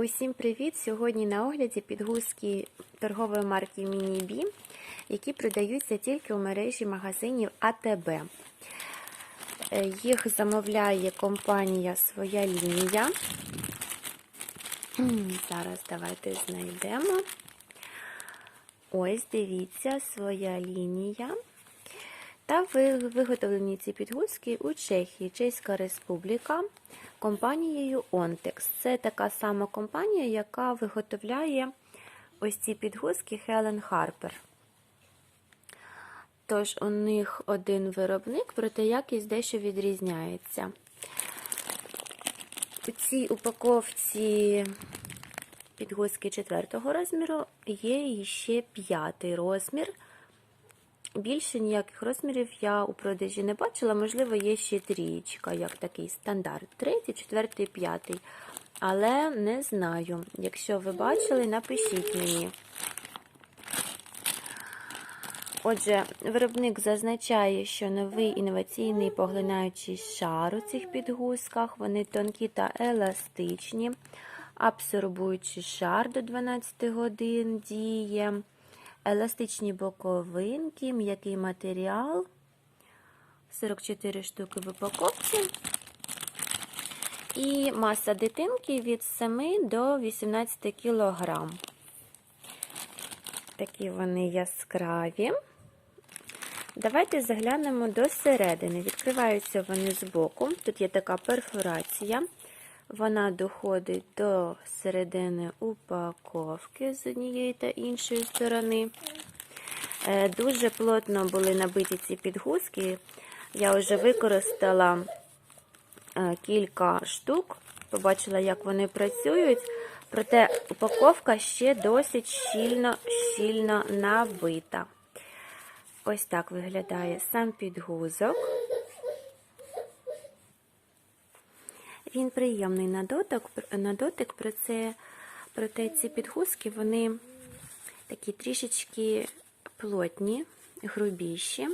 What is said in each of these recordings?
Усім привіт! Сьогодні на огляді підгузки торгової марки Мінібі, які продаються тільки у мережі магазинів АТБ. Е, Їх замовляє компанія Своя лінія. Зараз давайте знайдемо. Ось, дивіться, своя лінія. Та виготовлені ці підгузки у Чехії, Чеська Республіка, компанією Ontex. Це така сама компанія, яка виготовляє ось ці підгузки Helen Harper. Тож у них один виробник, проте якість дещо відрізняється. У цій упаковці підгузки четвертого розміру є ще п'ятий розмір. Більше ніяких розмірів я у продажі не бачила, можливо, є ще трієчка, як такий стандарт. Третій, четвертий, п'ятий. Але не знаю. Якщо ви бачили, напишіть мені. Отже, виробник зазначає, що новий інноваційний поглинаючий шар у цих підгузках, вони тонкі та еластичні, абсорбуючий шар до 12 годин діє. Еластичні боковинки, м'який матеріал, 44 штуки в упаковці. І маса дитинки від 7 до 18 кг. Такі вони яскраві. Давайте заглянемо до середини. Відкриваються вони збоку. Тут є така перфорація. Вона доходить до середини упаковки з однієї та іншої сторони. Дуже плотно були набиті ці підгузки. Я вже використала кілька штук, побачила, як вони працюють, проте упаковка ще досить щільно, щільно набита. Ось так виглядає сам підгузок. Він приємний на дотик, на дотик проте, проте ці підгузки, вони такі трішечки плотні, грубіші.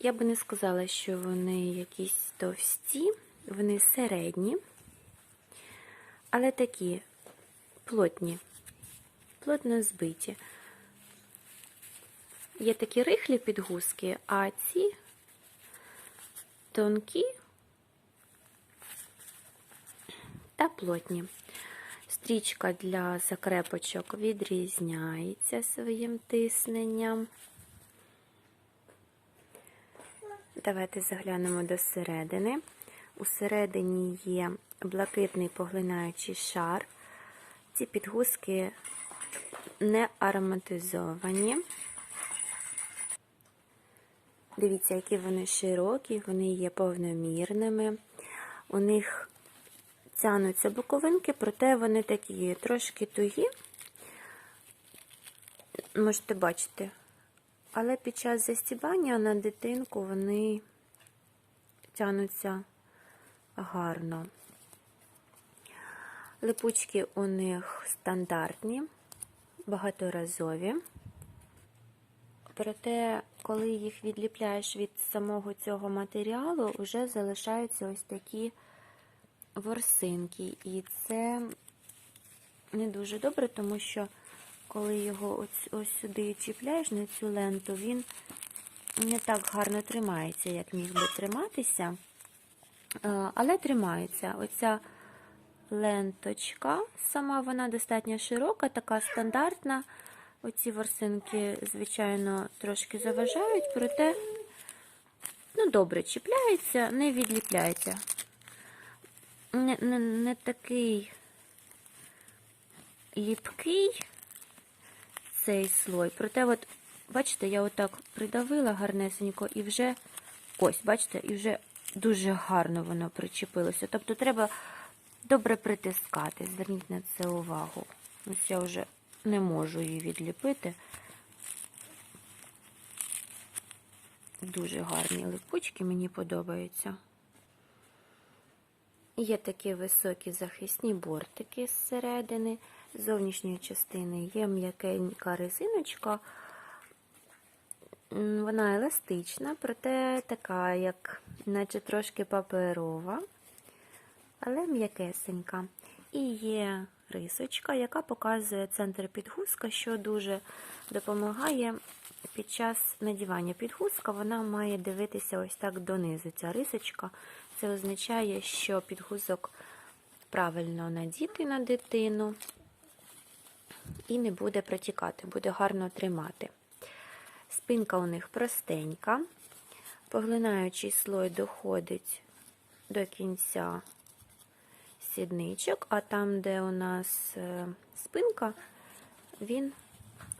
Я би не сказала, що вони якісь товсті, вони середні, але такі плотні, плотно збиті. Є такі рихлі підгузки, а ці тонкі та плотні. Стрічка для закрепочок відрізняється своїм тисненням. Давайте заглянемо до середини. Усередині є блакитний поглинаючий шар. Ці підгузки не ароматизовані. Дивіться, які вони широкі, вони є повномірними. У них тянуться боковинки, проте вони такі трошки тугі, можете бачити. Але під час застібання на дитинку вони тянуться гарно. Липучки у них стандартні, багаторазові. Проте, коли їх відліпляєш від самого цього матеріалу, вже залишаються ось такі ворсинки. І це не дуже добре, тому що коли його ось, сюди чіпляєш на цю ленту, він не так гарно тримається, як міг би триматися. Але тримається. Оця ленточка, сама вона достатньо широка, така стандартна. Оці ворсинки, звичайно, трошки заважають, проте, ну, добре чіпляється, не відліпляється. Не, не, не такий ліпкий цей слой. Проте, от, бачите, я отак придавила гарнесенько і вже, ось, бачите, і вже дуже гарно воно причепилося. Тобто треба добре притискати. Зверніть на це увагу. Ось я вже не можу її відліпити. Дуже гарні липучки, мені подобаються. Є такі високі захисні бортики зсередини, з зовнішньої частини є м'якенька резиночка. Вона еластична, проте така, як наче трошки паперова, але м'якесенька. І є рисочка, яка показує центр підгузка, що дуже допомагає під час надівання підгузка. Вона має дивитися ось так донизу. Ця рисочка. Це означає, що підгузок правильно надіти на дитину і не буде протікати, буде гарно тримати. Спинка у них простенька. Поглинаючий слой доходить до кінця сідничок, а там, де у нас е, спинка, він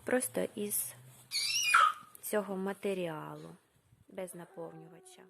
просто із цього матеріалу, без наповнювача.